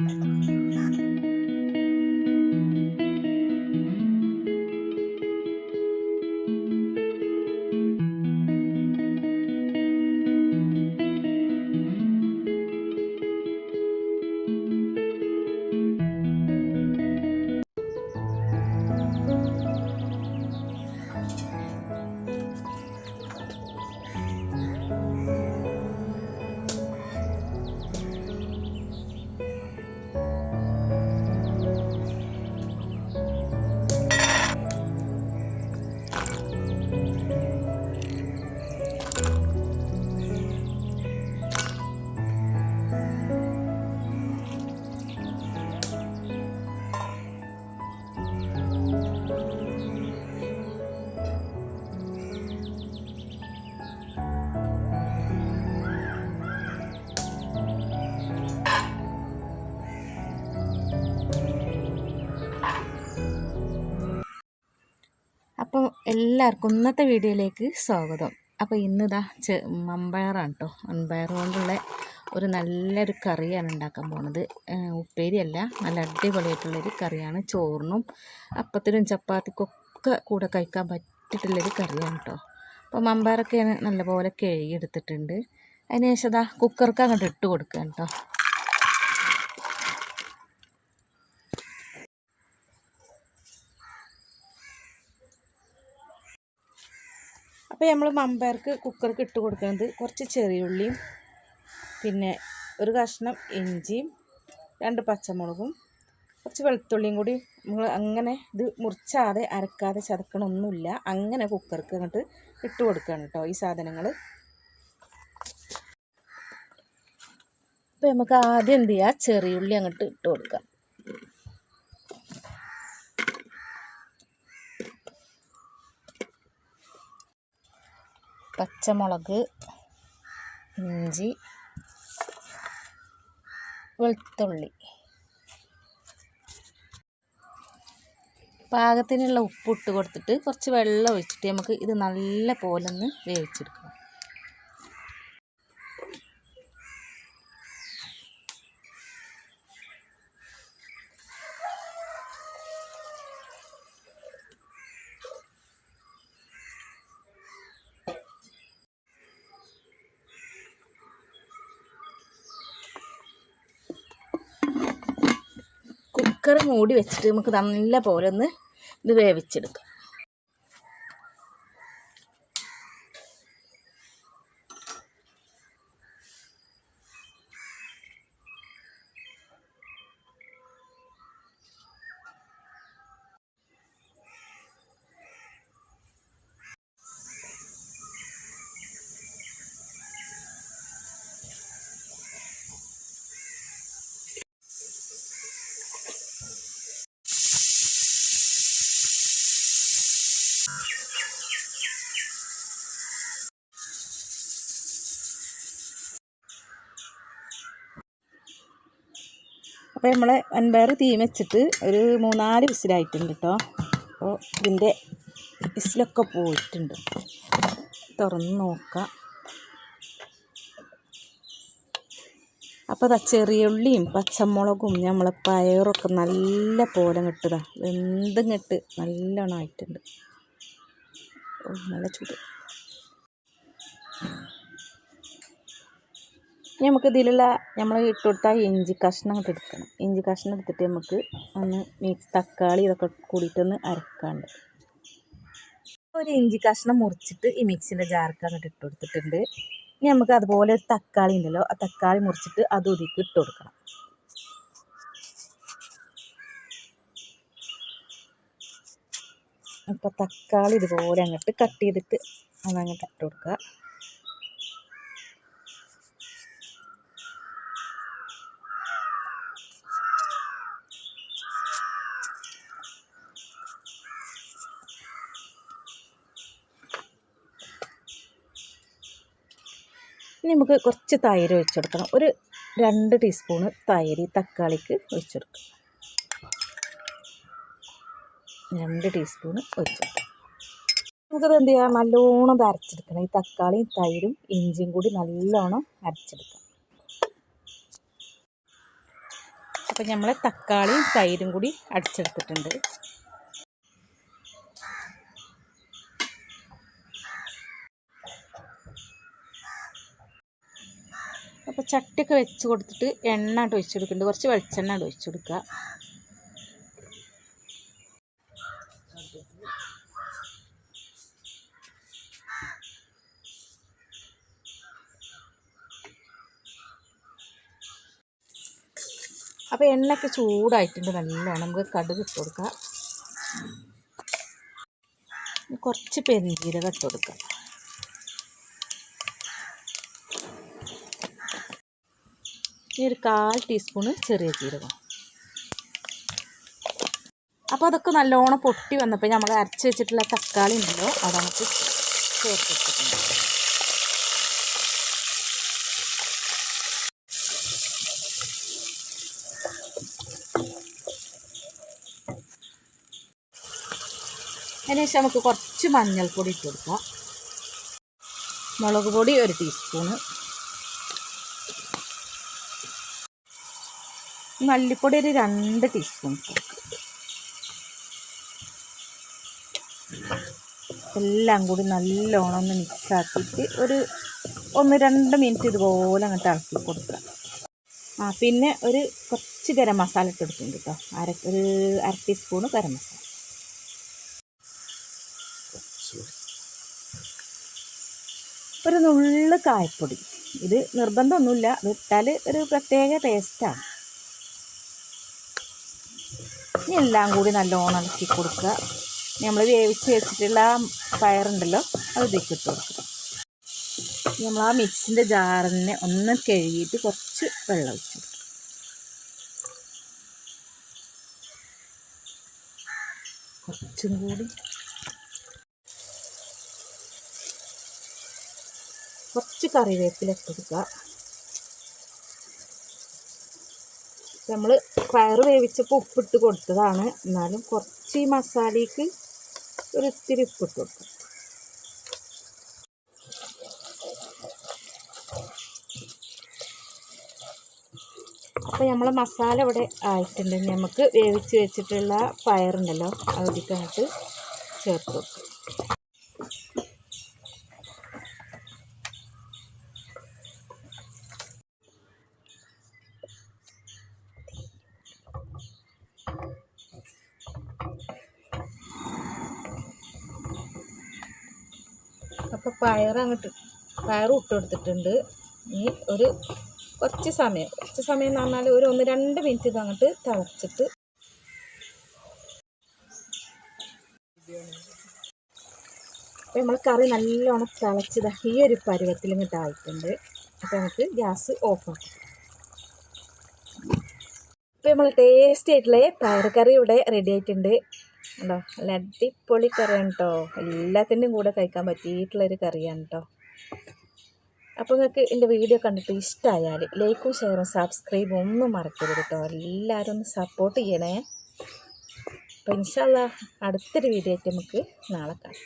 嗯。അപ്പോൾ എല്ലാവർക്കും ഇന്നത്തെ വീഡിയോയിലേക്ക് സ്വാഗതം. അപ്പോൾ ഇന്നിതാ ചെ മമ്പയറാണ് കേട്ടോ അമ്പയർ കൊണ്ടുള്ള ഒരു നല്ലൊരു കറിയാണ് ഉണ്ടാക്കാൻ പോണത്. ഉപ്പേരിയല്ല നല്ല അടിപൊളിയായിട്ടുള്ളൊരു കറിയാണ്. ചോറിനും അപ്പത്തിനും ചപ്പാത്തിക്കൊക്കെ കൂടെ കഴിക്കാൻ പറ്റിയിട്ടുള്ളൊരു കറിയാണ് കേട്ടോ അപ്പോൾ മമ്പയറൊക്കെ നല്ലപോലെ കഴുകിയെടുത്തിട്ടുണ്ട്. അതിന് ശേഷം അതാ കുക്കർക്ക് അങ്ങോട്ട് ഇട്ട് കൊടുക്കുക കേട്ടോ അപ്പോൾ നമ്മൾ മമ്പയർക്ക് കുക്കർക്ക് ഇട്ട് കൊടുക്കുന്നത് കുറച്ച് ചെറിയ ഉള്ളിയും പിന്നെ ഒരു കഷ്ണം ഇഞ്ചിയും രണ്ട് പച്ചമുളകും കുറച്ച് വെളുത്തുള്ളിയും കൂടി നമ്മൾ അങ്ങനെ ഇത് മുറിച്ചാതെ അരക്കാതെ ചതക്കണമൊന്നുമില്ല. അങ്ങനെ കുക്കർക്ക് അങ്ങോട്ട് ഇട്ട് കൊടുക്കുകയാണ് കേട്ടോ ഈ സാധനങ്ങൾ. അപ്പോൾ നമുക്ക് ആദ്യം എന്ത് ചെയ്യുക? ചെറിയ ഉള്ളി അങ്ങോട്ട് ഇട്ട് കൊടുക്കാം പച്ചമുളക് ഇഞ്ചി വെളുത്തുള്ളി. പാകത്തിനുള്ള ഉപ്പ് ഇട്ട് കൊടുത്തിട്ട് കുറച്ച് വെള്ളം ഒഴിച്ചിട്ട് നമുക്ക് ഇത് നല്ല പോലെ ഒന്ന് വേവിച്ചെടുക്കണം. കുക്കർ മൂടി വെച്ചിട്ട് നമുക്ക് നല്ല പോലെ ഒന്ന് ഇത് വേവിച്ചെടുക്കാം. അപ്പോൾ നമ്മൾ വൻപയർ തീ വെച്ചിട്ട് ഒരു മൂന്നാൽ വിസിലായിട്ടുണ്ട് കേട്ടോ അപ്പോൾ ഇതിന്റെ വിസിലൊക്കെ പോയിട്ടുണ്ട്. തുറന്ന് നോക്കാം. അപ്പോൾ അതാ ചെറിയ ഉള്ളിയും പച്ചമുളകും നമ്മളെ പയറൊക്കെ നല്ല പോലെ കിട്ടുക വെന്തും കെട്ട് നല്ലോണം ആയിട്ടുണ്ട്. ഓ നല്ല ചൂട്. ഇനി നമുക്ക് ഇതിലുള്ള നമ്മൾ ഇട്ട് കൊടുത്ത ഇഞ്ചി കഷ്ണം എടുക്കണം. ഇഞ്ചി കഷ്ണം എടുത്തിട്ട് നമുക്ക് ഒന്ന് മിക്സ് തക്കാളി ഇതൊക്കെ കൂടിയിട്ടൊന്ന് അരക്കാണ്ട്. ഒരു ഇഞ്ചി കഷ്ണം മുറിച്ചിട്ട് ഈ മിക്സിന്റെ ജാർക്ക് ഇട്ട് കൊടുത്തിട്ടുണ്ട്. ഇനി നമുക്ക് അതുപോലെ ഒരു തക്കാളി ഉണ്ടല്ലോ ആ തക്കാളി മുറിച്ചിട്ട് അത് ഒതുക്കി ഇട്ട് കൊടുക്കണം. അപ്പോൾ തക്കാളി ഇതുപോലെ അങ്ങോട്ട് കട്ട് ചെയ്തിട്ട് അതങ്ങോട്ട് ഇട്ട് കൊടുക്കുക. ഇനി നമുക്ക് കുറച്ച് തൈര് ഒഴിച്ചെടുക്കണം. ഒരു രണ്ട് ടീസ്പൂണ് തൈര് തക്കാളിക്ക് ഒഴിച്ച് രണ്ട് ടീസ്പൂണ് ഒഴിച്ച് കൊടുക്കുക നമുക്കത് എന്ത് ചെയ്യാം? നല്ലോണം അരച്ചെടുക്കണം. ഈ തക്കാളിയും തൈരും ഇഞ്ചിയും കൂടി നല്ലോണം അരച്ചെടുക്കാം. അപ്പോൾ നമ്മൾ തക്കാളിയും തൈരും കൂടി അടിച്ചെടുത്തിട്ടുണ്ട് അപ്പോൾ ചട്ടിയൊക്കെ വെച്ച് കൊടുത്തിട്ട് എണ്ണ ആയിട്ട് ഒഴിച്ചു കൊടുക്കുന്നുണ്ട്. കുറച്ച് വെളിച്ചെണ്ണ ആയിട്ട് ഒഴിച്ചു കൊടുക്കുക. അപ്പോൾ എണ്ണയൊക്കെ ചൂടായിട്ടുണ്ട് നല്ലോണം. നമുക്ക് കടുക് ഇട്ട് കൊടുക്കാം. കുറച്ച് പെരുംജീരകം ഇട്ട് കൊടുക്കാം. ഇനി ഒരു കാൽ ടീസ്പൂണ് ചെറിയ ജീരകം. അപ്പോൾ അതൊക്കെ നല്ലോണം പൊട്ടി വന്നപ്പോൾ നമ്മൾ അരച്ച് വെച്ചിട്ടുള്ള തക്കാളി ഉണ്ടല്ലോ അത് നമുക്ക് ചേർത്തെടുത്തിട്ടുണ്ട് അതിനുശേഷം നമുക്ക് കുറച്ച് മഞ്ഞൾപ്പൊടി ഇട്ട് കൊടുക്കാം. മുളക് പൊടി ഒരു ടീസ്പൂണ്. മല്ലിപ്പൊടി ഒരു രണ്ട് ടീസ്പൂൺ എല്ലാം കൂടി നല്ലോണം ഒന്ന് മിക്സ് ആക്കിയിട്ട് ഒരു ഒന്ന് രണ്ട് മിനിറ്റ് ഇതുപോലെ അങ്ങോട്ട് ഇളക്കി കൊടുക്കുക. ആ പിന്നെ ഒരു കുറച്ച് ഗരം മസാല ഇട്ട് കൊടുക്കുന്നുണ്ട് കേട്ടോ അര ഒരു അര ടീസ്പൂണ് ഗരം മസാല. ഒരു നുള്ള് കായപ്പൊടി. ഇത് നിർബന്ധമൊന്നുമില്ല. ഇത് ഇട്ടാൽ ഒരു പ്രത്യേക ടേസ്റ്റാണ് ഇനി എല്ലാം കൂടി നല്ലോണം ഇളക്കി കൊടുക്കുക. നമ്മൾ വേവിച്ച് വെച്ചിട്ടുള്ള പയറുണ്ടല്ലോ അത് ഇതിലേക്ക് ഇട്ട് കൊടുക്കുക. നമ്മൾ ആ മിക്സിന്റെ ജാറിനെ ഒന്ന് കഴുകിയിട്ട് കുറച്ച് വെള്ളം ഒഴിച്ചു കുറച്ചും കൂടി. കുറച്ച് കറിവേപ്പില ഇട്ട് നമ്മൾ പയർ വേവിച്ചപ്പോൾ ഉപ്പിട്ട് കൊടുത്തതാണ്. എന്നാലും കുറച്ച് ഈ മസാലയ്ക്ക് ഒരു ഇത്തിരി ഉപ്പിട്ട് കൊടുക്കും. അപ്പോൾ നമ്മൾ മസാല ഇവിടെ ആയിട്ടുണ്ട്. നമുക്ക് വേവിച്ച് വെച്ചിട്ടുള്ള പയറുണ്ടല്ലോ അതിലേക്കങ്ങോട്ട് ചേർത്ത് കൊടുക്കും. അപ്പോൾ പയർ അങ്ങോട്ട് പയർ ഇട്ട് കൊടുത്തിട്ടുണ്ട്. ഇനി ഒരു കുറച്ച് സമയം. കുറച്ച് സമയം എന്ന് പറഞ്ഞാൽ ഒരു ഒന്ന് രണ്ട് മിനിറ്റ് ഇത് അങ്ങോട്ട് തിളച്ചിട്ട് അപ്പോൾ നമ്മൾ കറി നല്ലോണം തിളച്ചത് ഈ ഒരു പരുവത്തിൽ ഇങ്ങോട്ട് ആയിട്ടുണ്ട്. അപ്പോൾ നമുക്ക് ഗ്യാസ് ഓഫാക്കാം ഇപ്പോൾ നമ്മൾ ടേസ്റ്റ് ആയിട്ടുള്ള പയർ ഇവിടെ റെഡി ആയിട്ടുണ്ട്. ഉണ്ടോ നല്ല അടിപൊളി കറിയാണ് കേട്ടോ എല്ലാത്തിന്റെയും കൂടെ കഴിക്കാൻ പറ്റിയിട്ടുള്ളൊരു കറിയാണ് കേട്ടോ അപ്പോൾ നിങ്ങൾക്ക് എന്റെ വീഡിയോ കണ്ടിട്ട് ഇഷ്ടമായാൽ ലൈക്കും ഷെയറും സബ്സ്ക്രൈബും ഒന്നും മറക്കരുത് കേട്ടോ എല്ലാവരും ഒന്ന് സപ്പോർട്ട് ചെയ്യണേ. അപ്പോൾ ഇൻഷാല്ല അടുത്തൊരു വീഡിയോ ആയിട്ട് നമുക്ക് നാളെ കാണാം.